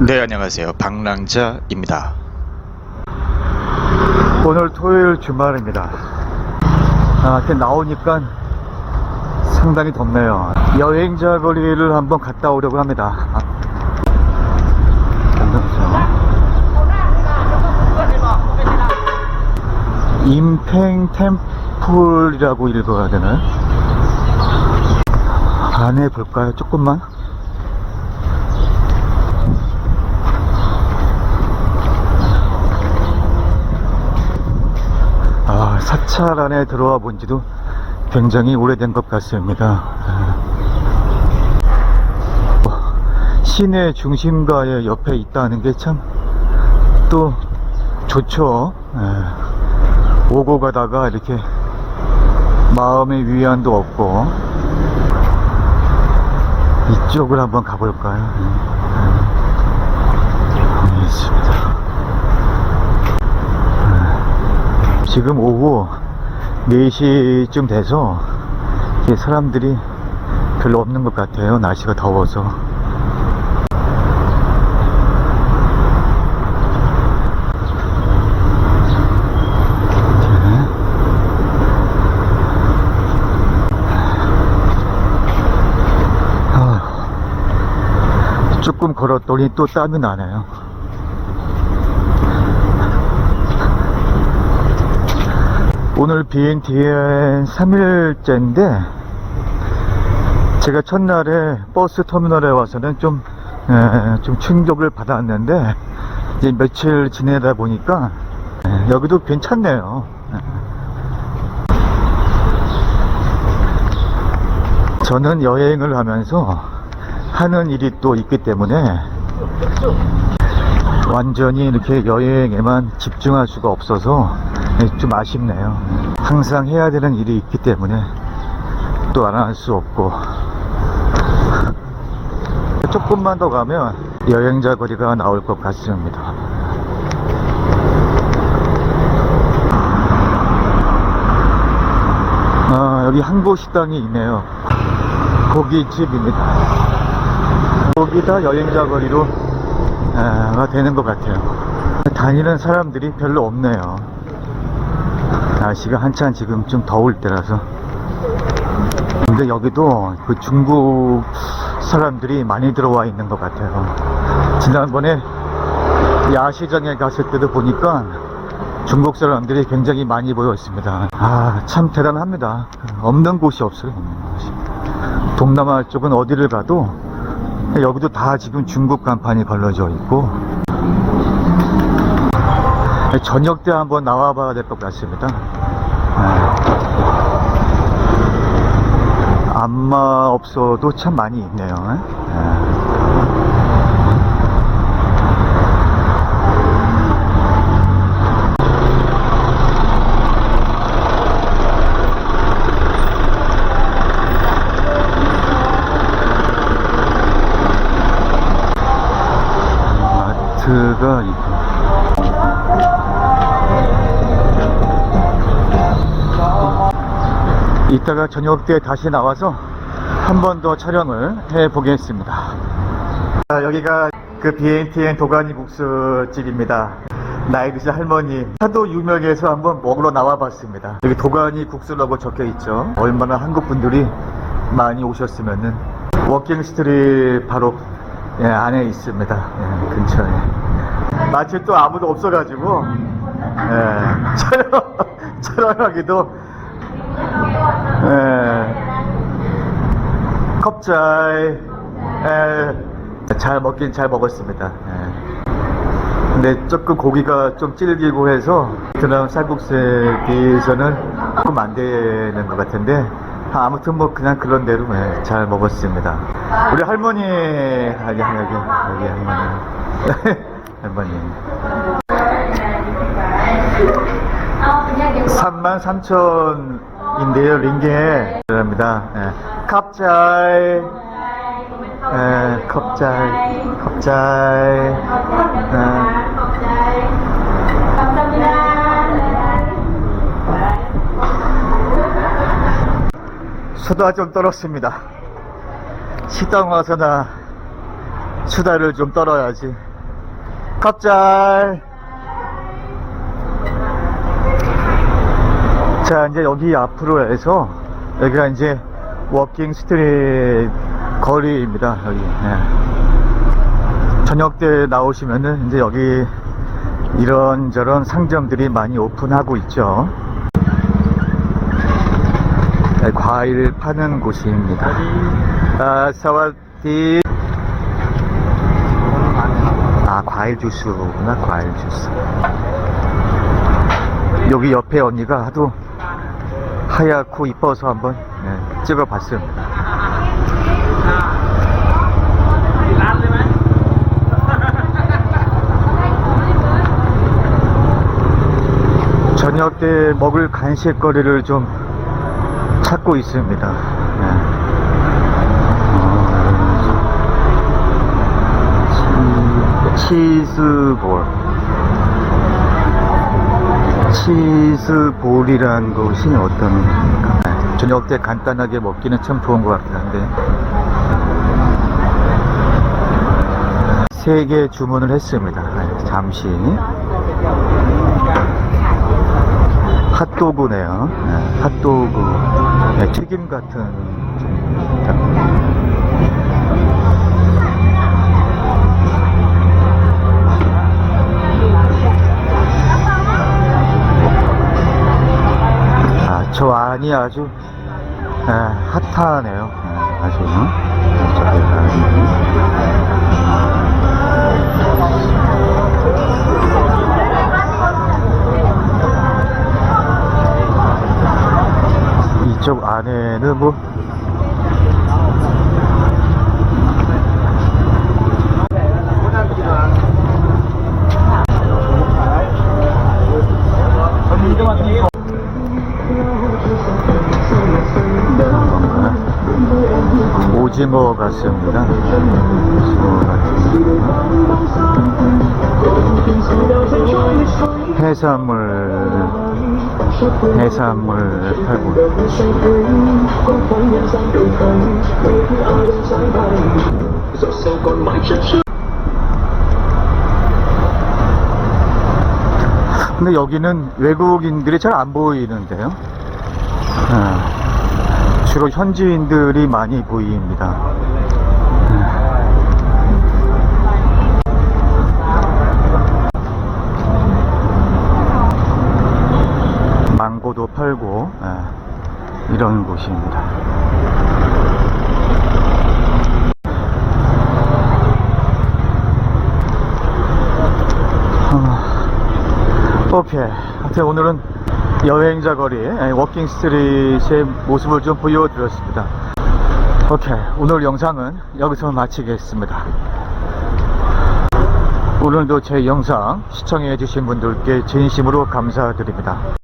네, 안녕하세요. 방랑자입니다. 오늘 토요일 주말입니다. 아, 이렇게 나오니까 상당히 덥네요. 여행자 거리를 한번 갔다 오려고 합니다. 아. 임팽 템플이라고 읽어야 되나요? 안에 볼까요? 조금만? 아, 사찰 안에 들어와 본 지도 굉장히 오래된 것 같습니다. 어, 시내 중심가의 옆에 있다는 게 참 또 좋죠. 예. 오고 가다가 이렇게 마음의 위안도 얻고 이쪽을 한번 가볼까요? 예. 있습니다. 지금 오후 4시쯤 돼서 사람들이 별로 없는 것 같아요. 날씨가 더워서. 아, 조금 걸었더니 또 땀이 나네요. 오늘 비행 뒤엔 3일째인데 제가 첫날에 버스 터미널에 와서는 좀, 에, 좀 충격을 받았는데 이제 며칠 지내다 보니까 에, 여기도 괜찮네요. 에. 저는 여행을 하면서 하는 일이 또 있기 때문에 완전히 이렇게 여행에만 집중할 수가 없어서 좀 아쉽네요. 항상 해야 되는 일이 있기 때문에 또 안 할 수 없고 조금만 더 가면 여행자 거리가 나올 것 같습니다. 아, 여기 항구 식당이 있네요. 고깃집입니다. 거기다 여행자 거리로 아, 되는 것 같아요. 다니는 사람들이 별로 없네요. 날씨가 한참 지금 좀 더울 때라서. 근데 여기도 그 중국 사람들이 많이 들어와 있는 것 같아요. 지난번에 야시장에 갔을 때도 보니까 중국 사람들이 굉장히 많이 모였습니다. 아, 참 대단합니다. 없는 곳이 없어요. 동남아 쪽은 어디를 가도 여기도 다 지금 중국 간판이 걸러져 있고 저녁 때 한번 나와 봐야 될 것 같습니다. 아, 안마 없어도 참 많이 있네요. 이따가 저녁 때 다시 나와서 한 번 더 촬영을 해 보겠습니다. 여기가 그 BNTN 도가니 국수집입니다. 나이 드신 할머니 하도 유명해서 한번 먹으러 나와 봤습니다. 여기 도가니 국수라고 적혀 있죠. 얼마나 한국 분들이 많이 오셨으면은 워킹 스트릿 바로 예, 안에 있습니다. 예, 근처에. 마침 또 아무도 없어가지고 예, 촬영 촬영하기도 예, 컵잘 예, 잘 먹긴 잘 먹었습니다. 예. 근데 조금 고기가 좀 질기고 해서 베트남 쌀국수에 비해서는 조금 안 되는 것 같은데 아, 아무튼 뭐 그냥 그런 대로 예, 잘 먹었습니다. 우리 할머니 여기 여기 여기 할머니 할머니 3만 3천 인데요 링게 감사합니다. 예. 갑잘 예, 컵잘 컵잘 예. 수다 좀 떨었습니다. 식당 와서나 수다를 좀 떨어야지. 컵잘. 자, 이제 여기 앞으로 해서 여기가 이제 워킹 스트릿 거리입니다. 여기. 예. 저녁 때 나오시면은 이제 여기 이런저런 상점들이 많이 오픈하고 있죠. 네, 과일 파는 곳입니다. 아, 사와디. 아, 과일 주스구나, 과일 주스. 여기 옆에 언니가 하도 하얗고 이뻐서 한번 네, 찍어봤습니다. 저녁 때 먹을 간식거리를 좀 찾고 있습니다. 네. 어, 치- 치즈볼. 치즈볼이란 것이 어떤 저녁 때 간단하게 먹기는 참 좋은 것 같긴 한데 세 개 주문을 했습니다. 네, 잠시 핫도그네요. 네, 핫도그 네, 튀김 같은 안이 아주 에, 핫하네요. 에, 아주 저기 안이. 이쪽 안에는 뭐 오징어 같습니다. 오징어 같은 해산물 해산물 팔고 근데 여기는 외국인들이 잘 안 보이는데요. 아, 주로 현지인들이 많이 보입니다. 망고도 팔고 아, 이런 곳입니다. 아, 오케이. 하여튼 오늘은 여행자 거리, 아니, 워킹 스트릿의 모습을 좀 보여드렸습니다. 오케이. 오늘 영상은 여기서 마치겠습니다. 오늘도 제 영상 시청해 주신 분들께 진심으로 감사드립니다.